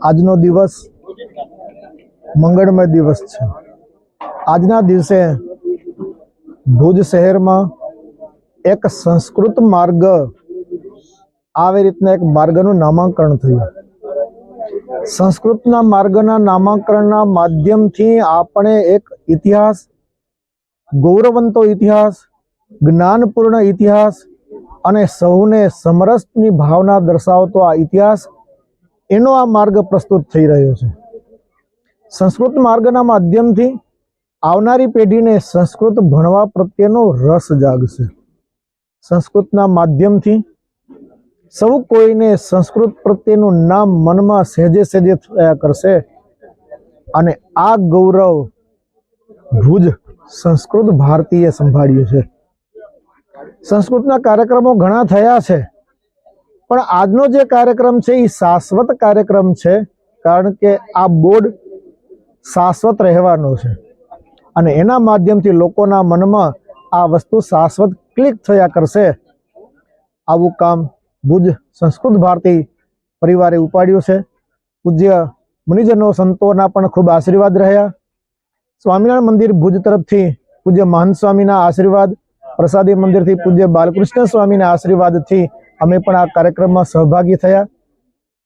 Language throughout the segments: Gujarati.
આજનો દિવસ મંગળમય દિવસ છે. આજના દિવસે ભુજ શહેરમાં એક સંસ્કૃત માર્ગ આવી રીતના એક માર્ગનું નામાંકરણ થયું. સંસ્કૃતના માર્ગના નામાંકરણના માધ્યમથી આપણે એક ઇતિહાસ ગૌરવંતો ઇતિહાસ, જ્ઞાનપૂર્ણ ઇતિહાસ અને સૌને સમરસની ભાવના દર્શાવતો આ ઇતિહાસ, એનો આ માર્ગ પ્રસ્તુત થઈ રહ્યો છે. સંસ્કૃત માર્ગના માધ્યમથી આવનારી પેઢીને સંસ્કૃત ભણવા પ્રત્યેનો રસ જાગશે. સંસ્કૃતના માધ્યમથી સૌ કોઈને સંસ્કૃત પ્રત્યેનું નામ મનમાં સહેજે સહેજે થયા કરશે અને આ ગૌરવ ભુજ સંસ્કૃત ભારતીએ સંભાળ્યું છે. સંસ્કૃતના કાર્યક્રમો ઘણા થયા છે. પણ આજનો જે કાર્યક્રમ છે એ શાશ્વત કાર્યક્રમ છે, કારણ કે આ બોર્ડ શાશ્વત રહેવાનો છે. અને એના માધ્યમથી લોકોના મનમાં આ વસ્તુ શાશ્વત ક્લિક થયા કરશે. આવું કામ ભુજ સંસ્કૃત ભારતી પરિવારે ઉપાડ્યું છે. પૂજ્ય મુનિજનો સંતોના પણ ખૂબ આશીર્વાદ રહ્યા. સ્વામિનારાયણ મંદિર ભુજ તરફથી પૂજ્ય મહંત સ્વામીના આશીર્વાદ પ્રસાદી મંદિરથી પૂજ્ય બાલકૃષ્ણ સ્વામીના આશીર્વાદથી અમે પણ આ કાર્યક્રમમાં સહભાગી થયા.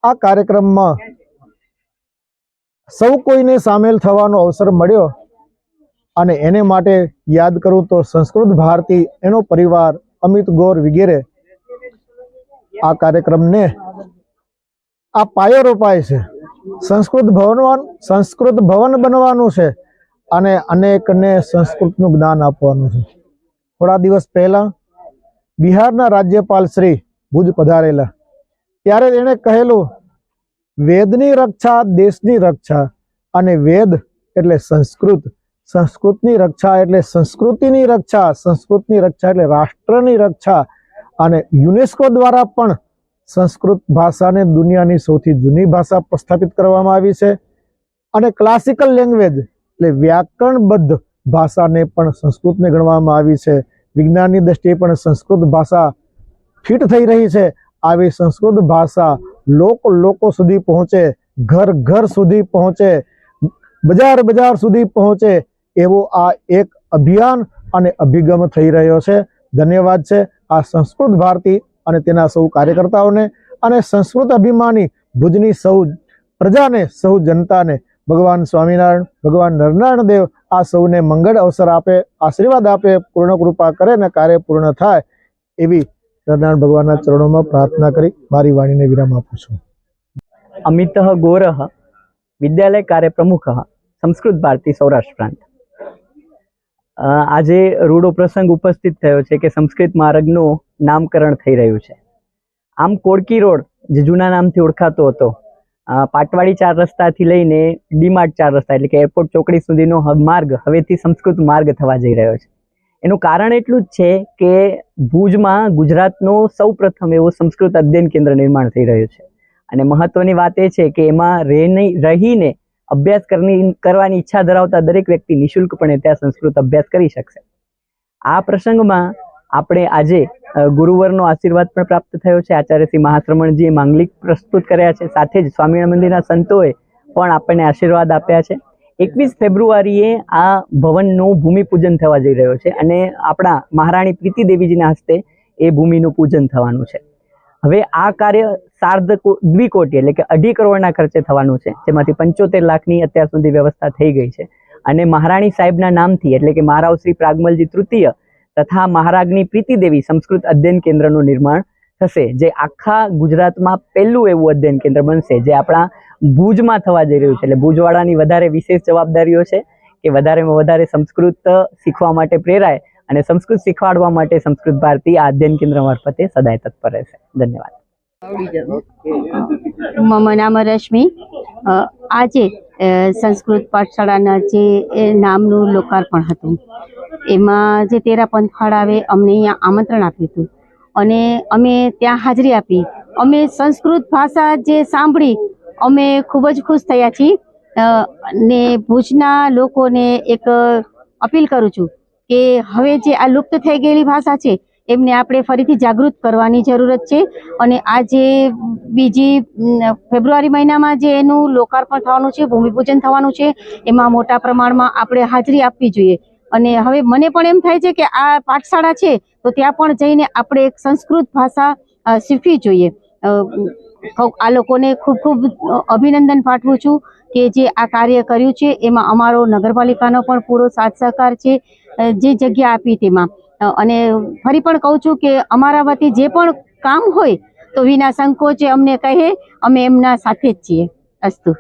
આ કાર્યક્રમમાં સૌ કોઈને સામેલ થવાનો અવસર મળ્યો અને એને માટે યાદ કરું તો સંસ્કૃત ભારતી એનો પરિવાર અમિત ગોર વગેરે આ કાર્યક્રમને આ પાયો રોપાય છે. સંસ્કૃત ભવન સંસ્કૃત ભવન બનવાનું છે અને અનેકને સંસ્કૃતનું જ્ઞાન આપવાનું છે. થોડા દિવસ પહેલાં બિહારના રાજ્યપાલ શ્રી ભુજ પધારેલા. ત્યારે એણે કહેલું, વેદની રક્ષા દેશની રક્ષા અને વેદ એટલે સંસ્કૃત. સંસ્કૃતની રક્ષા એટલે સંસ્કૃતિની રક્ષા, સંસ્કૃતની રક્ષા એટલે રાષ્ટ્રની રક્ષા. અને યુનેસ્કો દ્વારા પણ સંસ્કૃત ભાષાને દુનિયાની સૌથી જૂની ભાષા પ્રસ્થાપિત કરવામાં આવી છે. અને ક્લાસિકલ લેંગ્વેજ એટલે વ્યાકરણબદ્ધ ભાષાને પણ સંસ્કૃતને ગણવામાં આવી છે. વિજ્ઞાનની દ્રષ્ટિએ પણ સંસ્કૃત ભાષા ફિટ થઈ રહી છે. આવી સંસ્કૃત ભાષા લોક લોકો સુધી પહોંચે, ઘર ઘર સુધી પહોંચે, બજાર બજાર સુધી પહોંચે એવો આ એક અભિયાન અને અભિગમ થઈ રહ્યો છે. ધન્યવાદ છે આ સંસ્કૃત ભારતી અને તેના સૌ કાર્યકર્તાઓને અને સંસ્કૃત અભિમાની ભુજની સૌ પ્રજાને, સૌ જનતાને ભગવાન સ્વામિનારાયણ, ભગવાન નરનારાયણ દેવ આ સૌને મંગળ અવસર આપે, આશીર્વાદ આપે, પૂર્ણ કૃપા કરે ને કાર્ય પૂર્ણ થાય એવી નરનારાયણ ભગવાનના ચરણોમાં પ્રાર્થના કરી મારી વાણીને વિરામ આપું છું. અમિતઃ ગોરહ વિદ્યાલય કાર્ય પ્રમુખ સંસ્કૃત ભારતી સૌરાષ્ટ્ર પ્રાંત. આજે રૂડો પ્રસંગ ઉપસ્થિત થયો છે કે સંસ્કૃત માર્ગનું નામકરણ થઈ રહ્યું છે. આમ કોડકી રોડ, જે જૂના નામથી ઓળખાતો હતો પાટવાડી ચાર રસ્તાથી લઈને ડીમાર્ટ ચાર રસ્તા એટલે કે એરપોર્ટ ચોકડી સુધીનો માર્ગ હવેથી સંસ્કૃત માર્ગ થવા જઈ રહ્યો છે. એનું કારણ એટલું જ છે કે ભુજમાં ગુજરાતનો સૌ પ્રથમ એવો સંસ્કૃત અધ્યયન કેન્દ્ર નિર્માણ થઈ રહ્યું છે. અને મહત્વની વાત એ છે કે એમાં રહીને રહીને અભ્યાસ કરની કરવાની ઈચ્છા ધરાવતા દરેક વ્યક્તિ નિઃશુલ્કપણે ત્યાં સંસ્કૃત અભ્યાસ કરી શકશે. આ પ્રસંગમાં આપણે આજે ગુરુવરનો આશીર્વાદ પણ પ્રાપ્ત થયો છે. આચાર્ય શ્રી મહાશ્રમણજીએ માંગલિક પ્રસ્તુત કર્યા છે. સાથે જ સ્વામિનારાયણ મંદિરના સંતોએ પણ આપણને આશીર્વાદ આપ્યા છે. એકવીસ ફેબ્રુઆરીએ આ ભવનનું ભૂમિપૂજન થવા જઈ રહ્યો છે અને આપણા મહારાણી પ્રીતિ દેવીજીના હસ્તે એ ભૂમિનું પૂજન થવાનું છે. હવે આ કાર્ય સાર્ધ દ્વિકોટી એટલે કે અઢી કરોડના ખર્ચે થવાનું છે, જેમાંથી પંચોતેર લાખની અત્યાર સુધી વ્યવસ્થા થઈ ગઈ છે. અને મહારાણી સાહેબના નામથી એટલે કે મહારાવ શ્રી પ્રાગમલજી તૃતીય તથા મહારાજની પ્રીતિદેવી સંસ્કૃત અધ્યયન કેન્દ્રનું નિર્માણ થશે. જે આખા ગુજરાતમાં પહેલું એવું અધ્યયન કેન્દ્ર બનશે જે આપણા ભુજમાં થવા જઈ રહ્યું છે. એટલે ભુજવાળાની વધારે વિશેષ જવાબદારીઓ છે કે વધારેમાં વધારે સંસ્કૃત શીખવા માટે પ્રેરાય અને સંસ્કૃત શીખવાડવા માટે સંસ્કૃત ભારતી આ અધ્યયન કેન્દ્ર મારફતે સદાય તત્પર રહેશે. ધન્યવાદ. મમ નામ રશ્મિ. આજે સંસ્કૃત પાઠશાળાના જે નામનું લોકાર્પણ હતું. એમાં જે તેરા પંથફાળ આવે, અમને અહીંયા આમંત્રણ આપ્યું હતું. અને અમે ત્યાં હાજરી આપી. અમે સંસ્કૃત ભાષા જે સાંભળી, અમે ખૂબ જ ખુશ થયા છીએ. ને ભુજના લોકોને એક અપીલ કરું છું કે હવે જે આ લુપ્ત થઈ ગયેલી ભાષા છે, એમને આપણે ફરીથી જાગૃત કરવાની જરૂરત છે. અને આ જે બીજી ફેબ્રુઆરી મહિનામાં જે એનું લોકાર્પણ થવાનું છે, ભૂમિપૂજન થવાનું છે, એમાં મોટા પ્રમાણમાં આપણે હાજરી આપવી જોઈએ. અને હવે મને પણ એમ થાય છે કે આ પાઠશાળા છે, તો ત્યાં પણ જઈને આપણે એક સંસ્કૃત ભાષા શીખવી જોઈએ. આ લોકોને ખૂબ ખૂબ અભિનંદન પાઠવું છું કે જે આ કાર્ય કર્યું છે. એમાં અમારો નગરપાલિકાનો પણ પૂરો સાથ સહકાર છે જે જગ્યા આપી તેમાં. અને ફરી પણ કહું છું કે અમારા વતી જે પણ કામ હોય, તો વિના સંકોચે અમને કહે, અમે એમના સાથે જ છીએ. અસ્તુ.